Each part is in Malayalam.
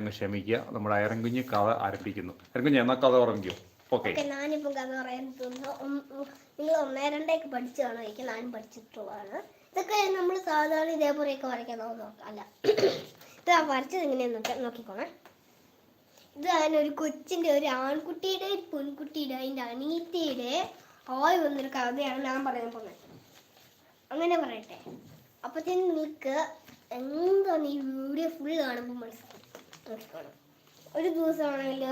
അങ്ങ് ക്ഷമിക്കുക. നമ്മുടെ അയറൻകുഞ്ഞ് കഥ ആരംഭിക്കുന്നു. അയറൻകുഞ്ഞ് എന്നാ കഥ ഉറങ്ങിക്കോ? ഓക്കെ. ഓക്കെ ഞാനിപ്പം കഥ പറയാൻ തോന്നുന്നു നിങ്ങൾ ഒന്നേ രണ്ടേക്ക് പഠിച്ചു എനിക്ക് ഞാനും പഠിച്ചിട്ടുള്ളതാണ്. ഇതൊക്കെ നമ്മൾ സാധാരണ ഇതേപോലെയൊക്കെ വരയ്ക്കാൻ നോക്കാം. അല്ല ഇത് ആ വരച്ചത് എങ്ങനെയാന്ന് നോക്കിക്കോണേ. ഇത് അതിനൊരു കൊച്ചിന്റെ ഒരു ആൺകുട്ടിയുടെ ഒരു പെൺകുട്ടിയുടെ അതിന്റെ അനീത്തിയുടെ ആയി വന്നൊരു കഥയാണ് ഞാൻ പറയാൻ പോകുന്നത്. അങ്ങനെ പറയട്ടെ. അപ്പത്തേന് നിങ്ങൾക്ക് എന്താണ് ഈ വീഡിയോ ഫുൾ കാണുമ്പോൾ മനസ്സിലാവും. മനസ്സിലാക്കണം ഒരു ദിവസമാണെങ്കിൽ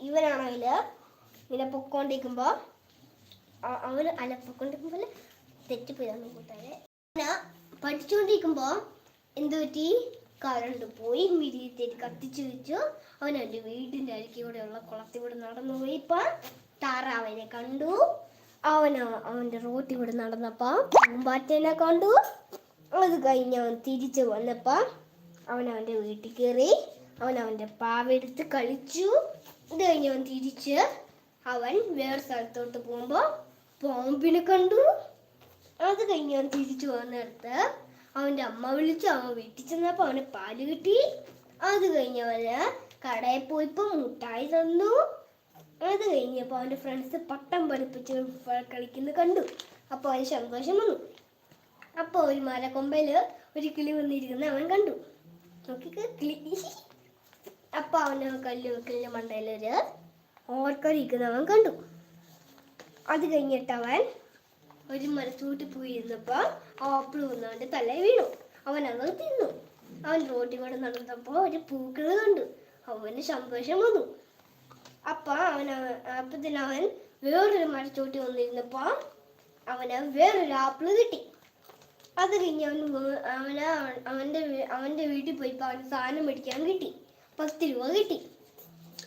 ഇവനാണെങ്കിൽ ഇങ്ങനെ പൊക്കോണ്ടിരിക്കുമ്പോൾ അവൻ അല്ല പൊക്കോണ്ടിരിക്കുമ്പോൾ തെറ്റിപ്പോയതാണ് കൂട്ടാരെ പിന്നെ പഠിച്ചുകൊണ്ടിരിക്കുമ്പോൾ എന്ത് പറ്റി? കറണ്ട് പോയി മിരിയത്തേക്ക് കത്തിച്ചു വെച്ചു. അവൻ എന്റെ വീടിന്റെ അരിക്ക് കുളത്തിൽ കൂടെ നടന്നു പോയി. ഇപ്പം താറാവിനെ കണ്ടു. അവൻ അവന്റെ റോട്ടിൽ കൂടെ നടന്നപ്പോൾ പൂമ്പാറ്റേനെ കണ്ടു. അത് കഴിഞ്ഞ് അവൻ തിരിച്ചു വന്നപ്പോൾ അവൻ അവന്റെ വീട്ടിൽ കയറി അവൻ അവന്റെ പാവെടുത്ത് കളിച്ചു. ഇത് കഴിഞ്ഞ് അവൻ തിരിച്ച് അവൻ വേറെ സ്ഥലത്തോട്ട് പോകുമ്പോൾ പാമ്പിനെ കണ്ടു. അത് കഴിഞ്ഞ് അവൻ തിരിച്ചു പോകുന്നിടത്ത് അവന്റെ അമ്മ വിളിച്ചു. അവൻ വീട്ടിൽ ചെന്നപ്പോൾ അവന് പാൽ കിട്ടി. അത് കഴിഞ്ഞ് അവന് കടയിൽ പോയപ്പോൾ മുട്ടായി തന്നു. അത് കഴിഞ്ഞപ്പോൾ അവന്റെ ഫ്രണ്ട്സ് പട്ടം പഠിപ്പിച്ച് കളിക്കുന്നത് കണ്ടു. അപ്പോൾ അവന് സന്തോഷം വന്നു. അപ്പോൾ ഒരു മരക്കൊമ്പയിൽ ഒരു കിളി വന്നിരിക്കുന്ന അവൻ കണ്ടു. നോക്കിക്ക് കിളി അപ്പോൾ അവന് കല്ല് വെക്കലിന്റെ മണ്ടയിലൊരു ഓർക്കരിക്കുന്ന അവൻ കണ്ടു. അത് കഴിഞ്ഞിട്ട് അവൻ ഒരു മരത്തൂട്ടി പോയി ആപ്പിൾ വന്നവന്റെ തല വീണു. അവൻ അത് തിന്നു. അവൻ റോട്ടിൽ കൂടെ നടന്നപ്പോൾ ഒരു പൂക്കൾ കണ്ടു. അവന് സന്തോഷം വന്നു. അപ്പ അവൻ അപ്പത്തിന് അവൻ വേറൊരു മരച്ചോട്ടി വന്നിരുന്നപ്പോൾ അവന് വേറൊരു ആപ്പിൾ കിട്ടി. അത് കഴിഞ്ഞ് അവൻ അവന് അവന്റെ അവന്റെ വീട്ടിൽ പോയപ്പോൾ അവന് സാധനം മേടിക്കാൻ കിട്ടി. പത്ത് രൂപ കിട്ടി.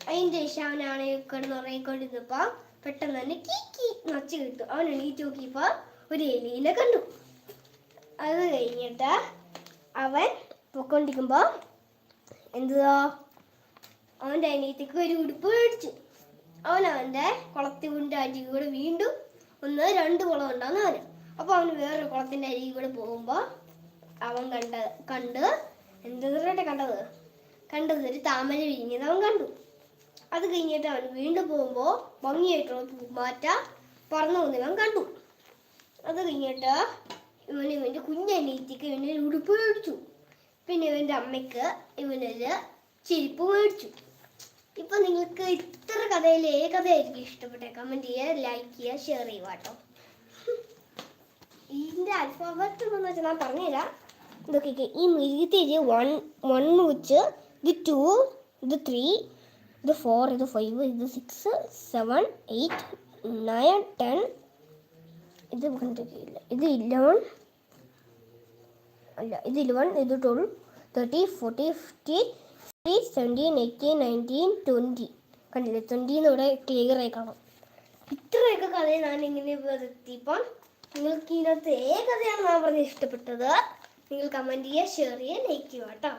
അതിന്റെ ശേഷം അവനാണ് കിടന്ന് ഉറങ്ങിക്കൊണ്ടിരുന്നപ്പോൾ പെട്ടെന്ന് തന്നെ കീ കീ നച്ച് കിട്ടും. അവൻ എണീറ്റ് നോക്കിയപ്പോൾ ഒരു എലീനെ കണ്ടു. അത് കഴിഞ്ഞിട്ട് അവൻ പൊക്കൊണ്ടിരിക്കുമ്പോൾ എന്തുവാ? അവന്റെ അനിയത്തിക്ക് ഒരു ഉടുപ്പ് മേടിച്ചു. അവൻ അവന്റെ കുളത്തിൽ കൊണ്ട് അരികെ കൂടെ വീണ്ടും ഒന്ന് രണ്ട് കുളം ഉണ്ടാകുന്ന അവന് അപ്പോൾ അവന് വേറൊരു കുളത്തിന്റെ അരികെ കൂടെ പോകുമ്പോൾ അവൻ കണ്ട കണ്ട് എന്തെന്നിട്ട് കണ്ടത്? കണ്ടത് ഒരു താമര വിരിഞ്ഞത് അവൻ കണ്ടു. അത് കഴിഞ്ഞിട്ട് അവൻ വീണ്ടും പോകുമ്പോൾ ഭംഗിയായിട്ടുള്ള പൂമാറ്റ പറന്നു പോകുന്നവൻ കണ്ടു. അത് കഴിഞ്ഞിട്ട് ഇവൻ ഇവന്റെ കുഞ്ഞനീറ്റിക്ക് ഇവന് ഉടുപ്പ് മേടിച്ചു. പിന്നെ ഇവന്റെ അമ്മയ്ക്ക് ഇവനൊരു ചെരുപ്പ് മേടിച്ചു. ഇപ്പം നിങ്ങൾക്ക് ഇത്ര കഥയിൽ ഏ കഥയായിരിക്കും ഇഷ്ടപ്പെട്ട കമന്റ് ചെയ്യുക ലൈക്ക് ചെയ്യുക ഷെയർ ചെയ്യുക കേട്ടോ. ഇതിന്റെ അൽഫാബറ്റ് എന്ന് വെച്ചാൽ ഞാൻ പറഞ്ഞുതരാം. ഇതൊക്കെ ഈ മിഴുകിത്തേര് വൺ വൺ വെച്ച് ഇത് ടു ഇത് ത്രീ ഇത് ഫോർ ഇത് ഫൈവ് ഇത് six seven eight nine ten ഇത് കണ്ടിട്ടില്ല ഇത് ഇലവൻ അല്ല ഇത് ഇലവൻ ഇത് twelve thirty forty fifty sixty seventeen eighteen nineteen twenty കണ്ടില്ലേ? ട്വന്റീന്ന് ഇവിടെ ക്ലിയർ ആയി കാണാം. ഇത്രയൊക്കെ കഥയെ ഞാൻ ഇങ്ങനെ എത്തിയപ്പം നിങ്ങൾക്ക് ഇതിനകത്ത് ഏ കഥയാണ് ഞാൻ പറഞ്ഞ് ഇഷ്ടപ്പെട്ടത്. നിങ്ങൾ കമന്റ് ചെയ്യുക ഷെയർ ചെയ്യുക ലൈക്ക് ചെയ്യുക കേട്ടോ.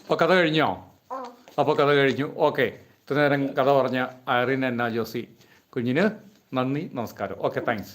അപ്പോൾ കഥ കഴിഞ്ഞോ? ആ. അപ്പോൾ കഥ കഴിഞ്ഞു. ഓക്കെ ഇത്ര നേരം കഥ പറഞ്ഞ ഐറിൻ എന്ന ജോസി കുഞ്ഞിന് നന്ദി നമസ്കാരം. Okay thanks